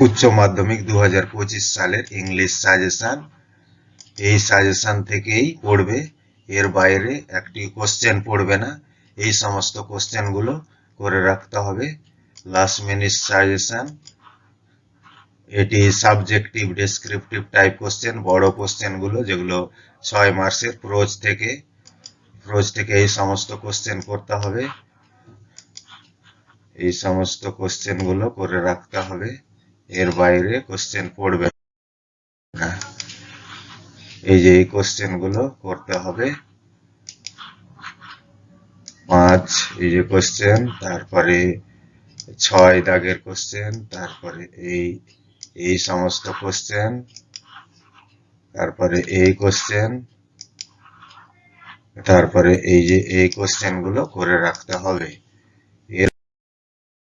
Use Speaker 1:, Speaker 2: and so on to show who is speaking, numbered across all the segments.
Speaker 1: উচ্চ মাধ্যমিক দু হাজার পঁচিশ সালের ইংলিশ সাজেশন এই সাজেশন থেকেই পড়বে। এর বাইরে একটি কোশ্চেন পড়বে না। এই সমস্ত কোশ্চেনগুলো করে রাখতে হবে। লাস্ট মিনিট সাজেশন এটি সাবজেক্টিভ ডেসক্রিপটিভ টাইপ কোশ্চেন বড় কোশ্চেনগুলো যেগুলো ছয় মার্কসের প্রোজ থেকে। প্রোজ থেকে এই সমস্ত কোশ্চেন করতে হবে। এই সমস্ত কোশ্চেনগুলো করে রাখতে হবে। এর বাইরে কোশ্চেন পড়বে না। এই যে এই কোশ্চেনগুলো করতে হবে। পাঁচ, এই যে কোশ্চেন তারপরে ছয় দাগের কোশ্চেন তারপরে এই এই সমস্ত কোশ্চেন তারপরে এই কোশ্চেন তারপরে এই যে এই কোশ্চেনগুলো করে রাখতে হবে।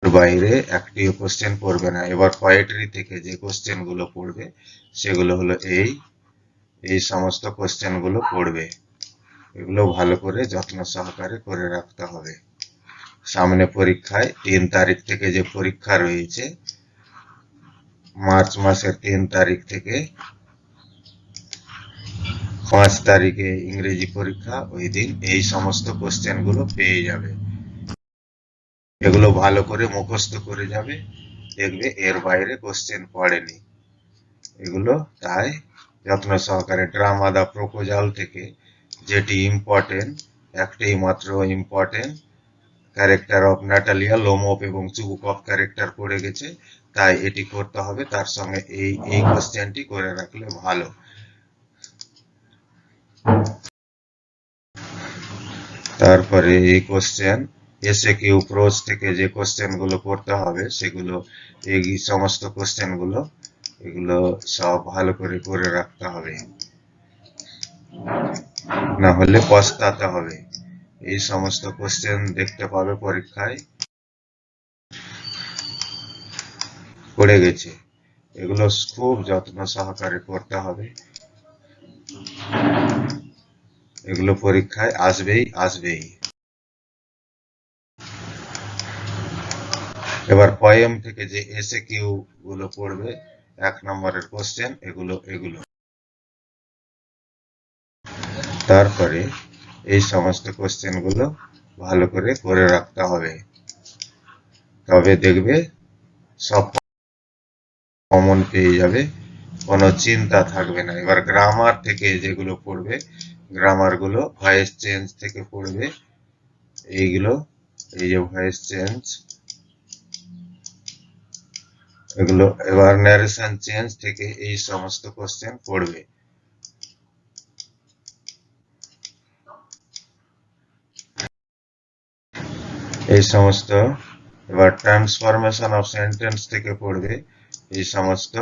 Speaker 1: বাইরে একটিও কোশ্চেন পড়বে না। এবার পোয়েট্রি থেকে যে কোশ্চেনগুলো পড়বে, সেগুলো হলো এই এই সমস্ত কোশ্চেনগুলো পড়বে। এগুলো ভালো করে যত্ন সহকারে করে রাখতে হবে। সামনে পরীক্ষায় তিন তারিখ থেকে যে পরীক্ষা রয়েছে, মার্চ মাসের তিন তারিখ থেকে পাঁচ তারিখে ইংরেজি পরীক্ষা, ওই দিন এই সমস্ত কোশ্চেনগুলো পেয়ে যাবে। এগুলো ভালো করে মুখস্থ করে যাবে। দেখবে এর বাইরে কোশ্চেন পড়েনি। এগুলো তাই যত্ন সহকারে ড্রামা দা প্রপোজাল থেকে যেটি ইম্পর্টেন্ট একটাই মাত্র important character of Natalia Lomov এবং চুবুকপ ক্যারেক্টার পড়ে গেছে, তাই এটি করতে হবে। তার সঙ্গে এই এই কোশ্চেনটি করে রাখলে ভালো। তারপরে এই কোশ্চেন এসে কিউ প্রোজ থেকে যে কোশ্চেনগুলো করতে হবে, সেগুলো, এই সমস্ত কোশ্চেনগুলো, এগুলো সব ভালো করে করে রাখতে হবে। না হলে পস্তাতে হবে। এই সমস্ত কোশ্চেন দেখতে পাবে পরীক্ষায়। পড়ে গেছে। এগুলো খুব যত্ন সহকারে করতে হবে। এগুলো পরীক্ষায় আসবেই আসবেই। এবার পয়েম থেকে যে এসে কিউ গুলো পড়বে, এক নম্বরের কোশ্চেন এগুলো এগুলো। তারপরে এই সমস্ত কোশ্চেনগুলো ভালো করে করে রাখতে হবে। তবে দেখবে সব কমন পেয়ে যাবে, কোনো চিন্তা থাকবে না। এবার গ্রামার থেকে যেগুলো পড়বে গ্রামারগুলো ভয়েস চেঞ্জ থেকে পড়বে। এইগুলো, এই যে ভয়েস চেঞ্জ এগুলো এবার ন্যারেশন চেঞ্জ থেকে এই সমস্ত কোশ্চেন পড়বে। এই সমস্ত এবার ট্রান্সফরমেশন অফ সেন্টেন্স থেকে পড়বে এই সমস্ত।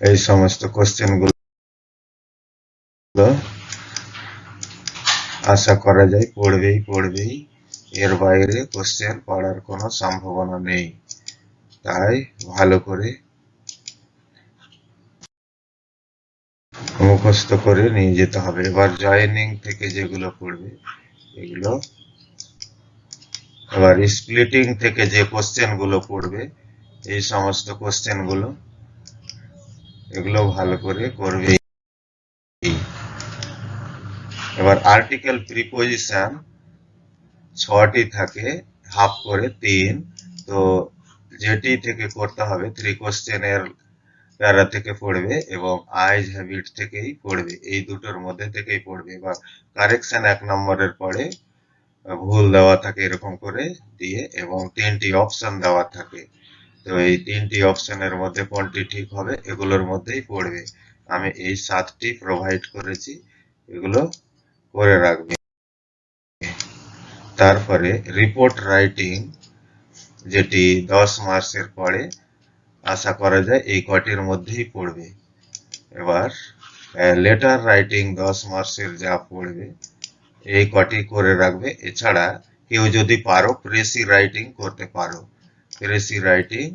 Speaker 1: এই সমস্ত কোশ্চেনগুলো আশা করা যায় পড়বেই পড়বেই। এর বাইরে কোশ্চেন পড়ার কোনো সম্ভাবনা নেই। তাই ভালো করে মুখস্থ করে নিয়ে যেতে হবে। এবার জয়েনিং থেকে যেগুলো পড়বে এগুলো এবার স্প্লিটিং থেকে যে কোশ্চেনগুলো পড়বে এই সমস্ত কোশ্চেনগুলো, এগুলো ভালো করে করবে। এবার আর্টিকেল প্রিপোজিশন ছটি থাকে হাফ করে তিন। তো যেটি থেকে করতে হবে থ্রি কোশ্চেনের প্যারা থেকে পড়বে এবং আইজ হ্যাবিট থেকেই পড়বে। এই দুটোর মধ্যে থেকেই পড়বে। এবার কারেকশন এক নম্বরের পরে ভুল দেওয়া থাকে এরকম করে দিয়ে এবং তিনটি অপশন দেওয়া থাকে। তো এই তিনটি অপশনের মধ্যে কোনটি ঠিক হবে, এগুলোর মধ্যেই পড়বে। আমি এই সাতটি প্রোভাইড করেছি। এগুলো করে রাখবে। তারপরে রিপোর্ট রাইটিং যেটি দশ মার্কসের পরে আশা করা যায় এই কটির মধ্যেই পড়বে। এবার লেটার রাইটিং দশ মার্কসের যা পড়বে, এই কটি করে রাখবে। এছাড়া কেউ যদি পারো প্রেসি রাইটিং করতে পারো। প্রেসি রাইটিং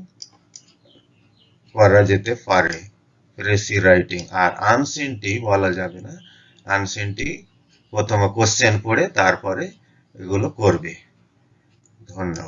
Speaker 1: করা যেতে পারে। প্রেসি রাইটিং আর আনসিনটি বলা যাবে না। আনসিনটি প্রথমে কোশ্চেন পড়ে, তারপরে এগুলো করবে। ধন্যবাদ।